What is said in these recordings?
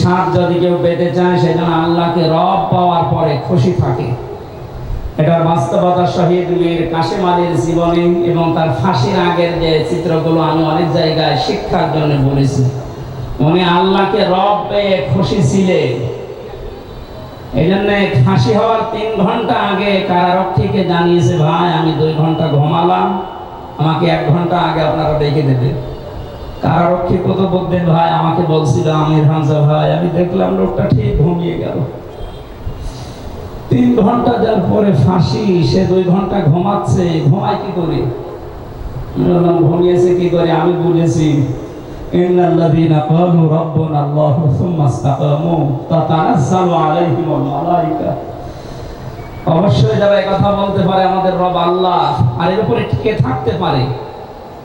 স্বাদ যদি কেউ পেতে চায় সেজন্য আল্লাহকে রব পাওয়ার পরে খুশি থাকে। এটার বাস্তবতা শহীদ মীর কাশেম আলীর জীবনে এবং তার ফাঁসির আগের যে চিত্রগুলো আমি অনেক জায়গায় শিক্ষার জন্য বলেছি। উনি আল্লাহকে রব পেয়ে খুশি ছিলেন এই জন্য ফাঁসি হওয়ার তিন ঘণ্টা আগে কারারক্ষীকে জানিয়েছে, ভাই, আমি দুই ঘণ্টা ঘুমালাম। আমাকে এক ঘণ্টা আগে আপনারা ডেকে দেবেন। কারারক্ষী কত বলতেন ভাই আমাকে বলছিল আমির হামজা ভাই আমি দেখলাম লোকটা ঠিক ঘুমিয়ে গেল তিন ঘন্টা যার পরে ফাঁসি সে দুই ঘন্টা ঘুমাচ্ছে ঘুমায় কি করে আমি বললাম ঘুমিয়েছে কি করে আমি বুঝেছি إن الذين قالوا ربنا الله ثم استقاموا تتنزل عليهم الملائكة অবশ্যই যারা এই কথা বলতে পারে আমাদের রব আল্লাহ আর এর উপরে টিকে থাকতে পারে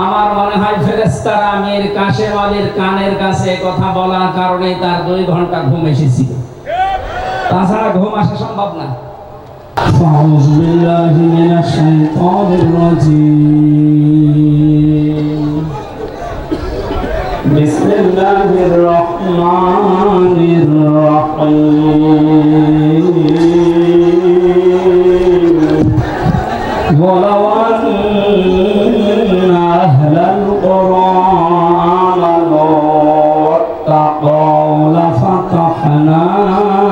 আমার মনে হয় ফেরেস্তারা আমির কাশেম আলীর কানের কাছে এ কথা বলার কারণে তার দুই ঘন্টা ঘুম এসেছিল তাছাড়া ঘুম আসা সম্ভব না أعوذ بالله من الشيطان الرجيم بسم الله الرحمن আল্লাহ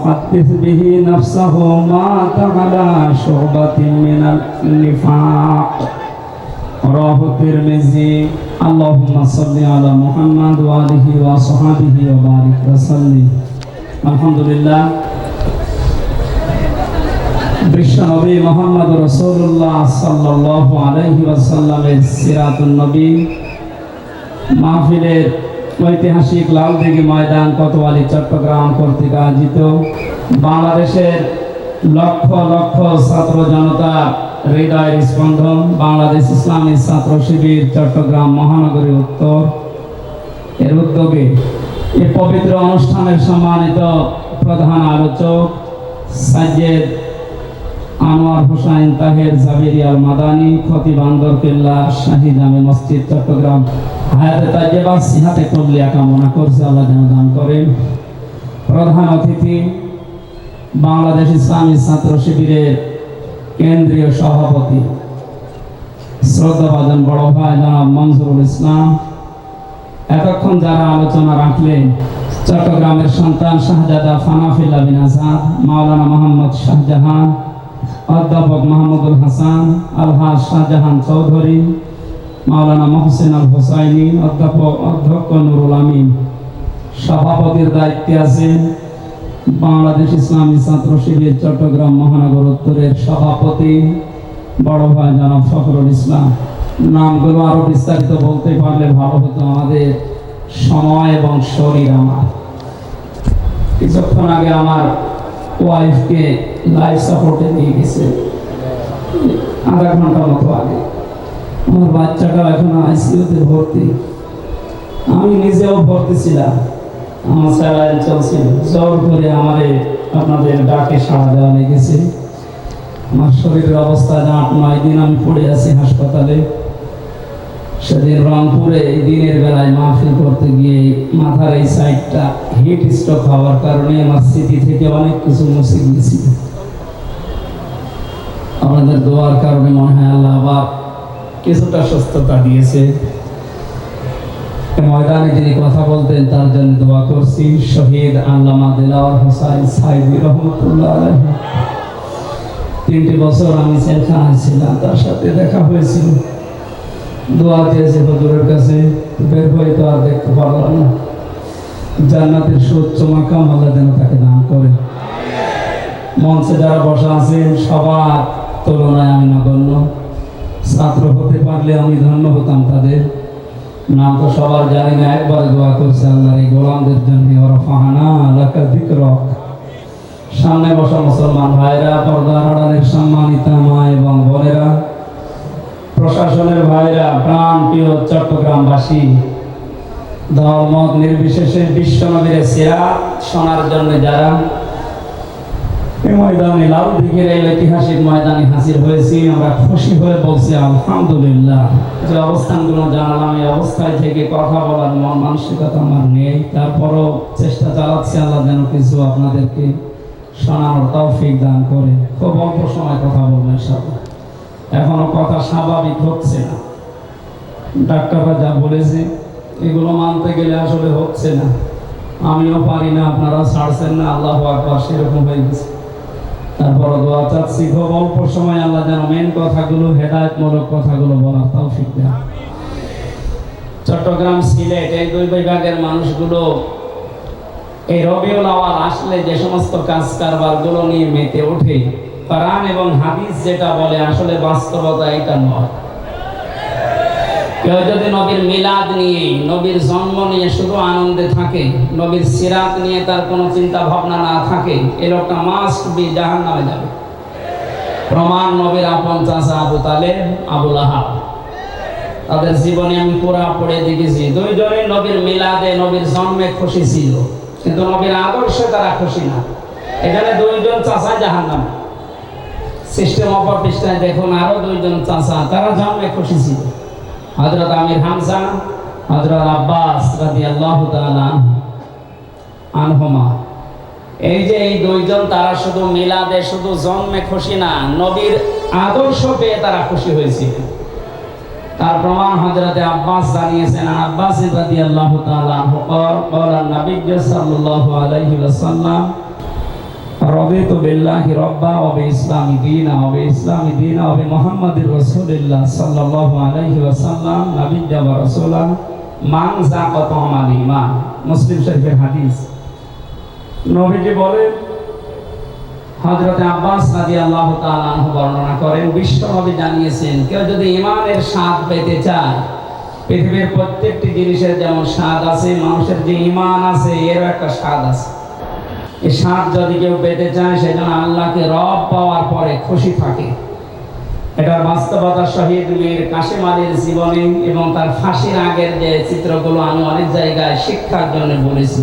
يحدث به نفسه مات على شعبة من النفاق رواه الترمذي اللهم صل على محمد وآله وصحبه وبارك وسلم الحمد لله বিশ্বনবী মোহাম্মদ রসুল্লাহ সাল্লাহ আলহি ওয়াসাল্লামের সিরাতুল নবী মাহফিলের ঐতিহাসিক লালদিঘি ময়দান কোতোয়ালি, চট্টগ্রাম কর্তৃক আয়োজিত। বাংলাদেশের লক্ষ লক্ষ ছাত্র জনতা হৃদয়ের স্পন্দন। বাংলাদেশ ইসলামী ছাত্র শিবির চট্টগ্রাম মহানগরী উত্তর। এর উদ্যোগে এই পবিত্র অনুষ্ঠানের সম্মানিত প্রধান আলোচক সাজ্জেদ আনোয়ার হোসাইন তাহের জাবিরিয়াল মাদানি, খতিব আন্দর কেল্লা শাহী জামে মসজিদ, চট্টগ্রাম। হায়াতে তাজেবা সিহাতে কবলিয়া কামনা করছে, আল্লাহ যেন দান করেন। প্রধান অতিথি, বাংলাদেশ ইসলামী ছাত্র শিবিরের কেন্দ্রীয় সভাপতি, শ্রদ্ধাভাজন বড় ভাই জনাব মনজুরুল ইসলাম। এতক্ষণ যারা আলোচনা রাখলেন, চট্টগ্রামের সন্তান শাহজাদা ফানাফিল্লা বিন আজাদ, মাওলানা মোহাম্মদ শাহজাহান অধ্যাপক মাহমুদুল হাসান, আলহাজ শাহজাহান চৌধুরী, মাওলানা মহসিন আল হোসাইনি, অধ্যাপক অধ্যক্ষ নুরুল আমিন। সভাপতির দায়িত্বে আছেন বাংলাদেশ ইসলামী ছাত্র শিবির চট্টগ্রাম মহানগর উত্তরের সভাপতি, বড় ভাই জনাব ফখরুল ইসলাম। নামগুলো আরও বিস্তারিত বলতে পারলে ভালো হতো আমাদের সময় এবং শরীর আমার। কিছুক্ষণ আগে আমার ওয়াইফকে লাইফ সাপোর্টে নিয়ে গেছে। আধা ঘণ্টা মতো আগে। আমার বাচ্চাটা এখন আইসিইউতে ভর্তি। আমি নিজেও ভর্তি ছিলাম। আমার স্যালাইন চলছিল। জোর করে আমারে আপনাদের ডাকে সাড়া দেওয়া লেগেছে। আমার শরীরের অবস্থা আট, নয় দিন আমি পড়ে আছি হাসপাতালে। সেদিন রংপুরে দিনের বেলায় মাহফিল করতে গিয়ে মাথার এই সাইডটা হিট স্ট্রোক হওয়ার কারণে আমার স্মৃতি থেকে অনেক কিছু মুছে গিয়েছিল আপনাদের দোয়ার কারণে মনে হয় আল্লাহ আবার কিছুটা সুস্থতা দিয়েছে। ময়দানে যিনি কথা বলতেন, তার জন্য দোয়া করছি। শহীদ আল্লামা দিলাওয়ার হোসাইন সাইদি রহমতুল্লাহ। তিনটি বছর আমি জেলখানায় ছিলাম, তার সাথে দেখা হয়েছিল। দোয়া চেয়েছে হজুরের কাছে, বের হয়ে তো আর দেখতে পারলাম না। জান্নাতের সুচ্চ মাকাম আল্লাহ যেন তাকে দান করে। মঞ্চে যারা বসা আছেন সবার তুলনায় আমি নগণ্য। ছাত্র হতে পারলে আমি ধন্য হতাম তাদের। নাম তো সবার জানি না, একবার দোয়া করছে আল্লাহর এই গোলামদের জন্য, ওরা ফাহানা দিকরক সামনে বসা মুসলমান ভাইরা, পর্দার আড়ালের সম্মানিতা মা এবং বোনেরা প্রশাসনের ভাইরা প্রাণ প্রিয় চট্টগ্রামবাসী ধর্মত নির্বিশেষে বিশ্বনবীর সেরা শোনার জন্য যারা ময়দানে লাল দিঘির এই ঐতিহাসিক ময়দানে হাজির হয়েছি, আমরা খুশি হয়ে বলছি, আলহামদুলিল্লাহ। যে অবস্থানগুলো জানালাম, এই অবস্থায় থেকে কথা বলার মন মানসিকতা আমার নেই। তারপরও চেষ্টা চালাচ্ছি, আল্লাহ যেন কিছু আপনাদেরকে শোনানোর তৌফিক দান করে। খুব অল্প সময় কথা বলবেন সব এখনও কথা স্বাভাবিক হচ্ছে না। ডাক্তাররা যা বলেছে, এগুলো মানতে গেলে আসলে হচ্ছে না। আমিও পারি না, আপনারা ছাড়ছেন না, আল্লাহ আকবার, সেরকম হয়ে গেছে। তারপর দোয়া চাচ্ছি, খুব অল্প সময় আল্লাহ যেন মেন কথাগুলো, হেদায়তমূলক কথাগুলো বলার তৌফিক দেন। চট্টগ্রাম সিলেট, এই দুই বিভাগের মানুষগুলো, এই রবিউল আওয়াল আসলে যে সমস্ত কাজ কারবারগুলো নিয়ে মেতে ওঠে কোরআন এবং হাদিস যেটা বলে, আসলে বাস্তবতা এটা নয়। কেউ যদি নবীর মিলাদ নিয়ে, নবীর জন্ম নিয়ে শুধু আনন্দে থাকে, নবীর সিরাত নিয়ে তার কোনো চিন্তা ভাবনা না থাকে, এ লোকটা মাস্ট বি জাহান নামে যাবে। প্রমাণ নবীর আপন চাষা আবু তালেব, আবুল আহাব। তাদের জীবনে আমি পুরা পড়ে দেখেছি, দুইজনে নবীর মিলাদে নবীর জন্মে খুশি ছিল, কিন্তু নবীর আদর্শে তারা খুশি না। এখানে দুইজন চাষা জাহান নামে সিস্টেম অপর পৃষ্ঠায় দেখুন আরও দুইজন চাচা, তারা জামে খুশি ছিল। হজরত আমির হামসা হজরত আব্বাস রাজি আল্লাহ আনহমা। এই যে এই দুইজন তারা শুধু মিলাদে, শুধু জন্মে খুশি না, নবীর আদর্শ পেয়ে তারা খুশি হয়েছিল। তার প্রমাণ হজরতে আব্বাস জানিয়েছেন আব্বাস রাজি আল্লাহ তালা নবী সাল্লাল্লাহু আলাইহি ওয়াসাল্লাম রবে তো বেল্লাহি রব্বা হবে ইসলামী দিনা, হবে ইসলামী দিনা, হবে রসুলিল্লাহ সাল্লাল্লাহু আলাইহি ওয়াসাল্লাম রাসূলা, মান যাকাত আমাল মুসলিম শরীফের হাদিস। নবীজি আব্বাস রাদিয়াল্লাহু তাআলা আনহু বর্ণনা করেন জানিয়েছেন, কেউ যদি ঈমানের স্বাদ পেতে চায়, পৃথিবীর প্রত্যেকটি জিনিসের যেমন স্বাদ আছে, মানুষের যে ঈমান আছে এর একটা স্বাদ আছে। স্বাদ যদি কেউ পেতে চায়, সেজন্য আল্লাহকে রব পাওয়ার পরে খুশি থাকে। এটা বাস্তবতা শহীদ মীর কাশিম আলীর জীবনী এবং তার ফাঁসির আগের যে চিত্রগুলো আমি অনেক জায়গায় শিক্ষার জন্য বলেছি।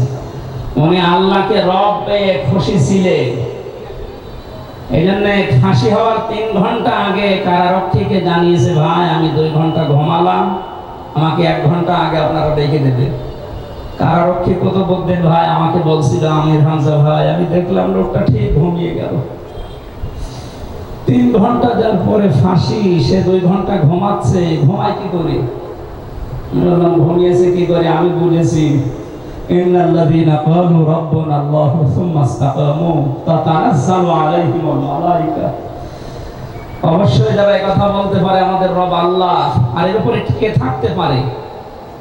উনি আল্লাহকে রব পেয়ে খুশি ছিলেন এই জন্যে ফাঁসি হওয়ার তিন ঘণ্টা আগে কারারক্ষীকে জানিয়েছে, ভাই, আমি দুই ঘণ্টা ঘুমালাম। আমাকে এক ঘণ্টা আগে আপনারা ডেকে দেবেন। কারারক্ষী কুতুবুদ্দিন ভাই? আমাকে বলছিল আমির হামজা ভাই। আমি দেখলাম লোকটা ঠিক ঘুমিয়ে গেল। তিন ঘণ্টা যার পরে ফাঁসি, সে দুই ঘণ্টা ঘুমাচ্ছে। ঘুমায় কি করে? বললাম, ঘুমিয়েছে কি করে? আমি বুঝেছি ইন্নাল্লাযীনা ক্বালু রাব্বুনা সুম্মা ইসতাকামু মালায়েকা অবশ্যই যারা কথা বলতে পারে আমাদের রব আল্লাহ। আর এর উপরে টিকে থাকতে পারে?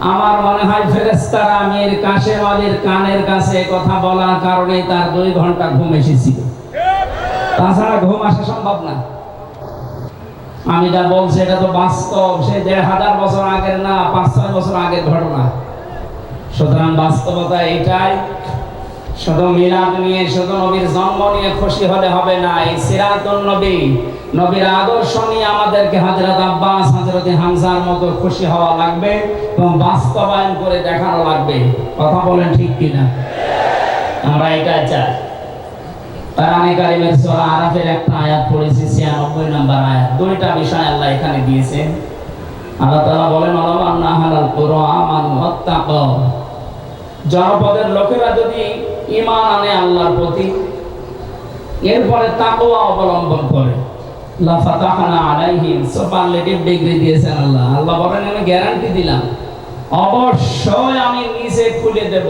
আমার মনে হয় ফেরেস্তারা আমির কাশেম আলীর কানের কাছে কথা বলার কারণে তার দুই ঘণ্টা ঘুম এসেছিল। তাছাড়া ঘুম আসা সম্ভব না। আমি যা বলছি, এটা তো বাস্তব। সে দেড় হাজার বছর আগের না, পাঁচ ছয় বছর আগের ঘটনা। সুতরাং বাস্তবতা এটাই শুধু মিলাদ নিয়ে, শুধু নবীর জন্ম নিয়ে খুশি হলে হবে না। এই সিরাতুন নবী, নবীর আদর্শ নিয়ে আমাদেরকে হযরত আব্বাস, হযরত হামজার মতো খুশি হওয়া লাগবে এবং বাস্তবায়ন করে দেখানো লাগবে। কথা বলেন ঠিক কিনা? আমরা এটা চাই। কারিমের আরাফের একটা আয়াত পড়েছি 96 নম্বর আয়াত। দুইটা বিষয় আল্লাহ এখানে দিয়েছেন আল্লাহ তাআলা বলেন আল্লাহ হালাল কুরআন জনপদের লোকেরা যদি ঈমান আনে আল্লাহর প্রতি। এরপরে তাকওয়া অবলম্বন করে। লা ফাতাহনা আলাইহিম সুপারলেটিভ ডিগ্রি দিয়েছেন আল্লাহ। আল্লাহ বলেন, আমি গ্যারান্টি দিলাম। অবশ্যই আমি নিচে খুলে দেব।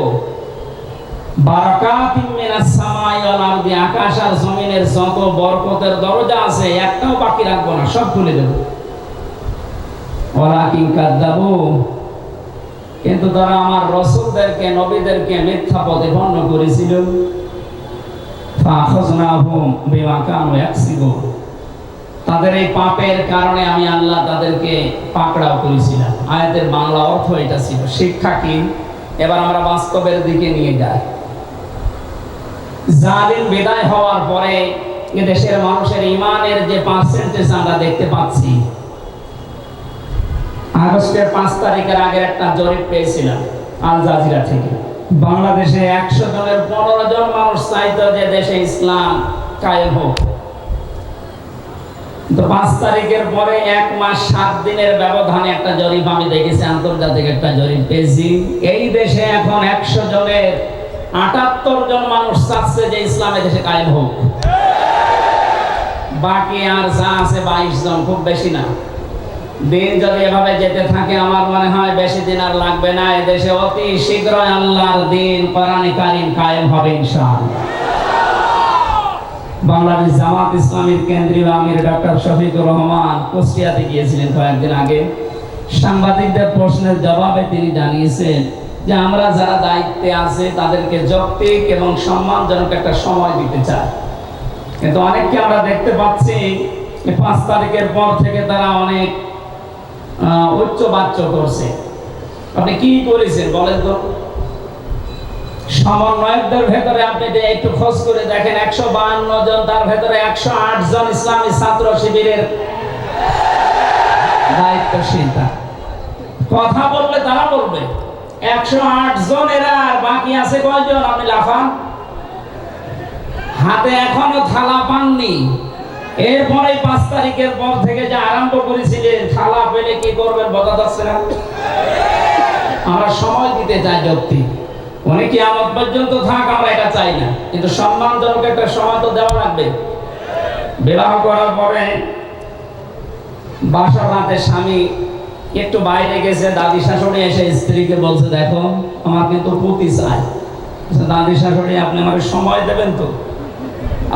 বারাকাতিম মিনাস সামাই ওয়াল আরদি, আকাশ আর জমিনের যত বরকতের দরজা আছে, একটাও বাকি রাখব না, সব খুলে দেব। ওয়ালাকিন কাদ্দাবু কিন্তু তারা আমার রসুলদেরকে, নবীদেরকে মিথ্যা প্রতিপন্ন করেছিল। তাদের এই পাপের কারণে আমি আল্লাহ তাদেরকে পাকড়াও করেছিলাম। আয়াতের বাংলা অর্থ এটা ছিল। শিক্ষা কি? এবার আমরা বাস্তবের দিকে নিয়ে যাই। জালিম বিদায় হওয়ার পরে এ দেশের মানুষের ইমানের যে পার্সেন্টেজ আমরা দেখতে পাচ্ছি আগস্টের পাঁচ তারিখের আগের একটা জরিপ পেয়েছিলাম আল জাজিরা থেকে। বাংলাদেশে একশো জনের পনেরো জন মানুষ চাইতো যে দেশে ইসলাম কায়েম হোক। তো পাঁচ তারিখের পরে এক মাস সাত দিনের ব্যবধানে একটা জরিপ আমি দেখেছি, আন্তর্জাতিক একটা জরিপ পেয়েছি। এই দেশে এখন একশো জনের আটাত্তর জন মানুষ চাচ্ছে যে ইসলামের দেশে কায়েম হোক। বাকি আর যা আছে বাইশ জন, খুব বেশি না। দিন যদি এভাবে যেতে থাকে, আমার মনে হয় বেশি দিন আর লাগবে না। এদেশে অতি শীঘ্রই আল্লাহর দিন কোরআনে কারিম কায়েম হবে ইনশাআল্লাহ। বাংলাদেশ জামাত ইসলামীর কেন্দ্রীয় আমির ডক্টর শফিকুর রহমান কুষ্টিয়াতে গিয়েছিলেন কয়েকদিন আগে। সাংবাদিকদের প্রশ্নের জবাবে তিনি জানিয়েছেন যে, আমরা যারা দায়িত্বে আছে, তাদেরকে যৌক্তিক এবং সম্মানজনক একটা সময় দিতে চাই। কিন্তু অনেককে আমরা দেখতে পাচ্ছি পাঁচ তারিখের পর থেকে তারা অনেক উচ্চ বাচ্চ করছে। আপনি কি করেছেন বলেন তো? সমন্বয়কদের ভেতরে আপনি একটু খোঁজ করে দেখেন, একশো বাহান্ন জন, তার ভেতরে একশো আট জন ইসলামী ছাত্র শিবিরের দায়িত্বশীলতা কথা বললে তারা বলবে। একশো আট জন এরা, আর বাকি আছে কয়জন? আপনি লাফান। হাতে এখনও থালা পাননি। এরপরে পাঁচ তারিখের পর থেকে যে আরম্ভ করেছিলেন থালা পেলে কি করবেন বোঝা যাচ্ছে না। আমরা সময় দিতে চাই যুক্তি অনেকে আমার পর্যন্ত থাক, আমরা এটা চাই না। কিন্তু সম্মানজনক একটা সময় তো দেওয়া লাগবে। বিবাহ করার পরে বাসার রাতে স্বামী একটু বাইরে গেছে, দাদি শাশুড়ি এসে স্ত্রীকে বলছে, দেখো, আমার কিন্তু পুতি চাই। দাদি শাশুড়ি, আপনি আমাকে সময় দেবেন তো?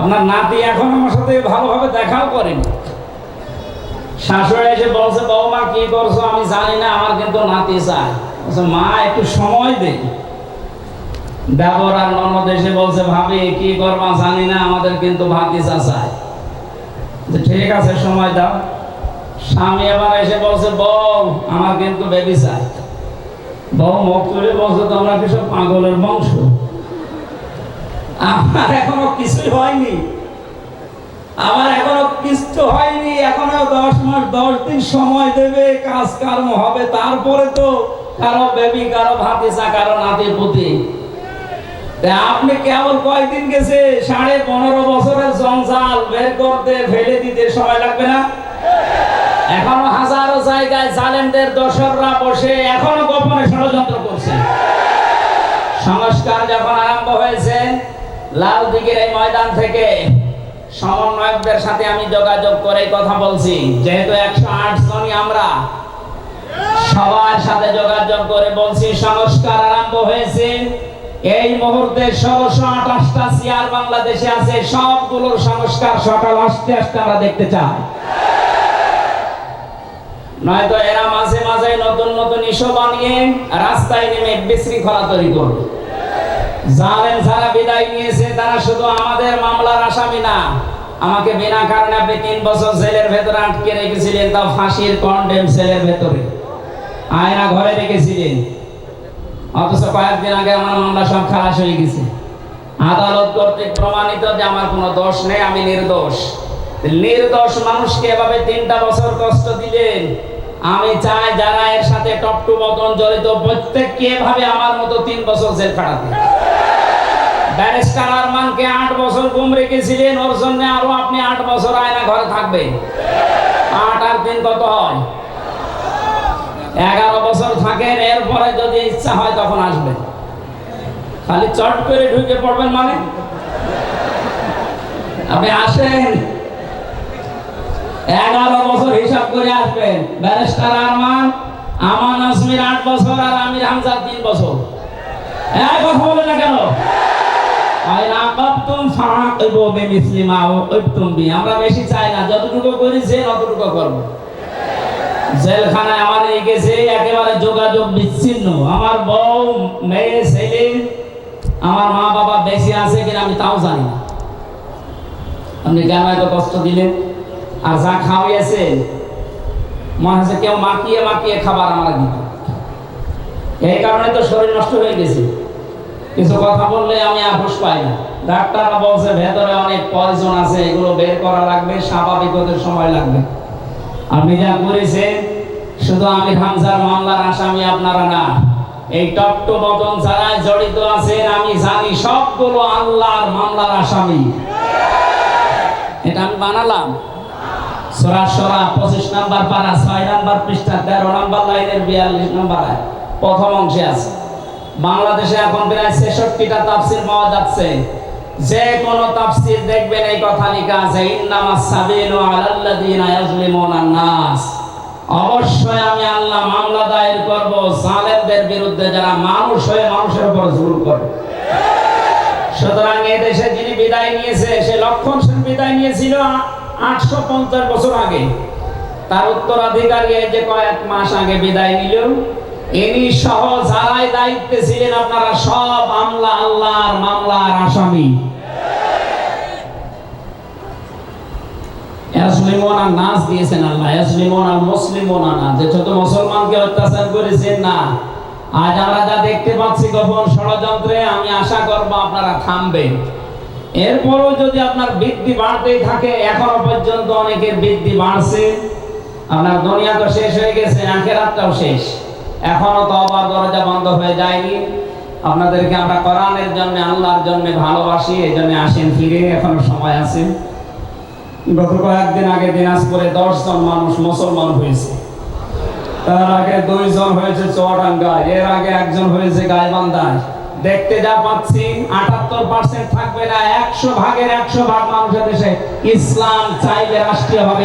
আপনার নাতি এখন আমার সাথে ভালোভাবে দেখাও করেনি। শাশুড়ি এসে বলছে বৌমা কি করছ? আমি জানি না, আমার কিন্তু নাতি চাই। মা, একটু সময় দে। দেবর আর এসে বলছে, ভাবি, কি করবা? জানি না, আমাদের কিন্তু ভাতিজা চাই। ঠিক আছে, সময় দাও। স্বামী আবার এসে বলছে, বউ, আমার কিন্তু বেবি চাই। বউ মুখ তুলে বলছে, তোমরা কি সব পাগলের বংশ? আমার এখনও কিছুই হয়নি। আমার এখনও কিছু হয়নি, এখনও দশ মাস, দশ দিন সময় দেবে কাজ কর্ম হবে, তারপরে তো কারও বেবি, কারও ভাতিসা কারও নাতি পুতি আপনি কেবল কয়দিন গেছে, সাড়ে পনেরো বছরের জঞ্জাল বের করতে, ফেলে দিতে সময় লাগবে না? এখনও হাজারো জায়গায় জালেমদের দোসররা বসে, এখনও গোপনে ষড়যন্ত্র করছে। সংস্কার যখন আরম্ভ হয়েছে লাল দিঘির এই ময়দান থেকে সমন্বয়কদের সাথে আমি যোগাযোগ করে কথা বলছি। যেহেতু একশো আট জনই আমরা সবার সাথে যোগাযোগ করে বলছি, সংস্কার আরম্ভ হয়েছে। এই মুহূর্তে ষোলোশো আঠাশটা চেয়ার বাংলাদেশে আছে, সবগুলোর সংস্কার সকাল আসতে আসতে আমরা দেখতে চাই। নয়তো এরা মাঝে মাঝে নতুন নতুন ইস্যু বানিয়ে রাস্তায় নেমে বিশৃঙ্খলা তৈরি করবে। জালেম যারা বিদায় নিয়েছে, তারা শুধু আমাদের মামলার আসামি না, আমাকে বিনা কারণে আপনি তিন বছর জেলের ভেতরে আটকে রেখেছিলেন, তাও ফাঁসির কন্ডেম সেলের ভেতরে। আয়না ঘরে রেখেছিলেন। অথচ কয়েকদিন আগে আমার মামলা সব খালাস হয়ে গেছে। আদালত কর্তৃক প্রমাণিত যে আমার কোনো দোষ নেই, আমি নির্দোষ। নির্দোষ মানুষকে এভাবে তিনটা বছর কষ্ট দিলেন। আমি চাই যারা এর সাথে টপ টু বতন জড়িত, প্রত্যেককে এভাবে আমার মতো তিন বছর জেল খাটাতে ব্যারিস্টার আরমানকে আট বছর গুম রেখেছিলেন, ওর জন্য আরও আপনি আট বছর আয়না ঘরে থাকবেন। আট আর তিন কত হয়? এগারো বছর থাকেন, এরপরে যদি ইচ্ছা হয় তখন আসবেন। খালি চট করে ঢুকে পড়বেন মানে? আপনি আসেন। এগারো বছর হিসাব করে আসবেন। ব্যারিস্টার আরমান, আমান আসমির আট বছর আর আমির হামজা তিন বছর। এক কথা বলে না কেন? আমরা বেশি চাই না, যতটুকু করেছে ততটুকু করব। জেলখানায় আমার এই গেছে একেবারে যোগাযোগ বিচ্ছিন্ন। আমার বউ, মেয়ে, ছেলে, আমার মা বাবা বেশি আছে কিনা আমি তাও জানি না। আপনি কেন এত কষ্ট দিলেন? আর যা খাওয়াইয়াছেন, মনে হচ্ছে কেউ মাখিয়ে মাখিয়ে খাবার আমার দিত এই কারণে তো শরীর নষ্ট হয়ে গেছে। কিছু কথা বললে আমি আপোষ পাই না। ডাক্তাররা বলছে, ভেতরে অনেক পয়জন আছে, এগুলো বের করা লাগবে, স্বাভাবিক হতে সময় লাগবে। আপনি যা করেছেন, শুধু আমি হামজার মামলার আসামি আপনারা না, এই টপটো বটন যারা জড়িত আছেন, আমি জানি সবগুলো আল্লাহর মামলার আসামি। এটা আমি বানালাম। সরা সরা পঁচিশ নাম্বার পারা, ছয় নাম্বার পৃষ্ঠা, তেরো নাম্বার লাইনের বিয়াল্লিশ নাম্বার প্রথম অংশে আছে। বাংলাদেশে এখন প্রায় ছেষট্টিটা তাফসির পাওয়া যাচ্ছে। যে কোন তাফসির দেখবেন, এই কথা লেখা আছে, ইন্নামাস সাবিলু আলাল্লাযিনা ইয়াজলিমুনা নাস। অবশ্যই আমি আল্লাহ মামলা দায়ের করব, জালেমদের বিরুদ্ধে যারা মানুষ হয়ে মানুষের উপর জুলুম করে। সুতরাং এই দেশে যিনি বিদায় নিয়েছে, সে লক্ষণ সেন বিদায় নিয়েছিল আটশো পঞ্চাশ বছর আগে। তার উত্তরাধিকারী যে কয়েক মাস আগে বিদায় নিল। ইনি সহ যারাই দায়িত্বে ছিলেন, আপনারা সব আমলা আল্লাহর মামলার আসামি। আজ আমরা দেখতে পাচ্ছি ষড়যন্ত্রে, আমি আশা করব আপনারা এরপরও যদি আপনার বৃদ্ধি বাড়তেই থাকে, এখনও পর্যন্ত অনেকের বৃদ্ধি বাড়ছে। আপনার দুনিয়া তো শেষ হয়ে গেছে, আখেরাতটাও শেষ। এখনও তো আবার দরজা বন্ধ হয়ে যায়নি। আপনাদেরকে আমরা কোরআনের জন্য, আল্লাহর জন্য ভালোবাসি, এই জন্য আসেন ফিরে, এখনও সময় আছে। গত কয়েকদিন আগে দিনাজপুরে দশ জন মানুষ মুসলমান হয়েছে। তার আগে দুইজন হয়েছে চুয়াডাঙ্গায়, এর আগে একজন হয়েছে গাইবান্ধায়। দেখতে যা পাচ্ছি, আটাত্তর পার্সেন্ট থাকবে না, একশো ভাগের একশো ভাগ মানুষের দেশে ইসলাম চাইবে রাষ্ট্রীয় ভাবে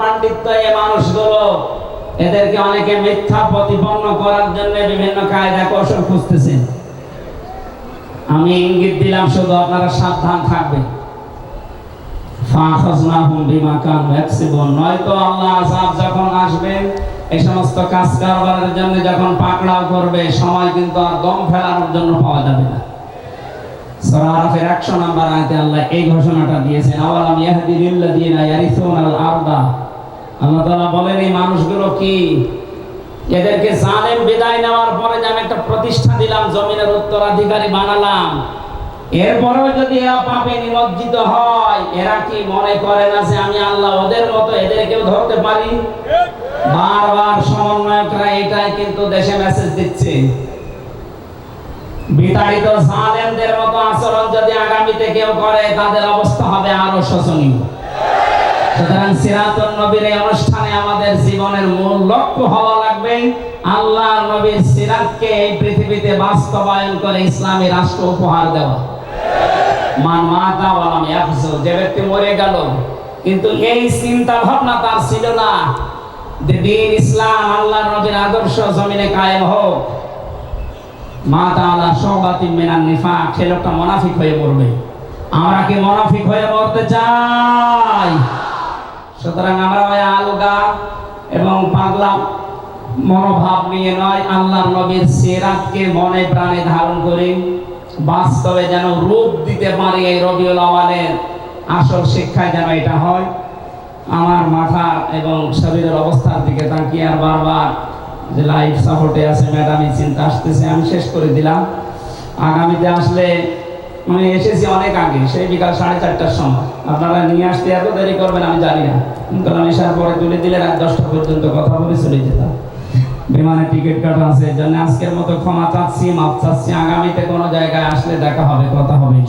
পাণ্ডিত্য এই আমি ইঙ্গিত দিলাম শুধু আপনারা সাবধান থাকবেন। নয়তো আল্লাহ যখন আসবে এই সমস্ত কাজ কারবারের জন্য যখন পাকড়াও করবে, সময় কিন্তু আর দম ফেলানোর জন্য পাওয়া যাবে না। সূরা আরাফের 100 নম্বর আয়াতে আল্লাহ এই ঘোষণাটা দিয়েছেন, আওয়ালাম ইয়াহদি লিল্লাযিনা ইয়ারিসুনাল আরদা? আল্লাহ তাআলা বলেন, এই মানুষগুলো কি এদেরকে জালেম বিদায় নেওয়ার পরে যে আমি একটা প্রতিষ্ঠা দিলাম, জমিনের উত্তরাধিকারী বানালাম? এরপরেও যদি এরা পাপে নিমজ্জিত হয়, এরা কি মনে করে না যে আমি আল্লাহ ওদের মতো এদেরকেও ধরতে পারি? বারবার সমন্বয়করা এটাই কিন্তু দেশে মেসেজ দিচ্ছে। বিতাড়িত জালেমদের মতো আচরণ যদি আগামীতে কেউ করে, তাদের অবস্থা হবে আরও শোচনীয়। সুতরাং সিরাতুন নবীর এই অনুষ্ঠানে আমাদের জীবনের মূল লক্ষ্য হওয়া লাগবে আল্লাহ নবীর সিরাতকে এই পৃথিবীতে বাস্তবায়ন করে ইসলামী রাষ্ট্র উপহার দেওয়া। মান মাতা ওয়ালাম ইয়াহজু যে ব্যক্তি মরে গেল, কিন্তু এই চিন্তা ভাবনা তার ছিল না যে দিন ইসলাম আল্লাহ নবীর আদর্শ জমিনে কায়েম হোক। মা তাআলা সবাতি মিনান নিফাক, সে মুনাফিক হয়ে আমরা কি মুনাফিক হয়ে চাই? সুতরাং আমরা ওই আলগা এবং পাগলা মনোভাব নিয়ে নয়, আল্লাহর নবীর সিরাতকে মনে প্রাণে ধারণ করে। বাস্তবে যেন রূপ দিতে পারি এই রবিউল আওয়ালের আসল শিক্ষায় যেন এটা হয়। আমার মাথা এবং শরীরের অবস্থার দিকে তাকিয়ে আর বারবার যে লাইফ সাপোর্টে আছে ম্যাডামই চিন্তা আসতেছে, আমি শেষ করে দিলাম। আগামীতে আসলে আমি এসেছি অনেক আগে, সেই বিকাল সাড়ে চারটার সময়। আপনারা নিয়ে আসতে এত দেরি করবেন, আমি জানি না। কারণ এসার পরে তুলে দিলে রাত দশটা পর্যন্ত কথা বলে চলে যেতাম। বিমানে টিকিট কাটা আছে জন্য আজকের মতো ক্ষমা চাচ্ছি, মাপ চাচ্ছি। আগামীতে কোনো জায়গায় আসলে দেখা হবে, কথা হবে।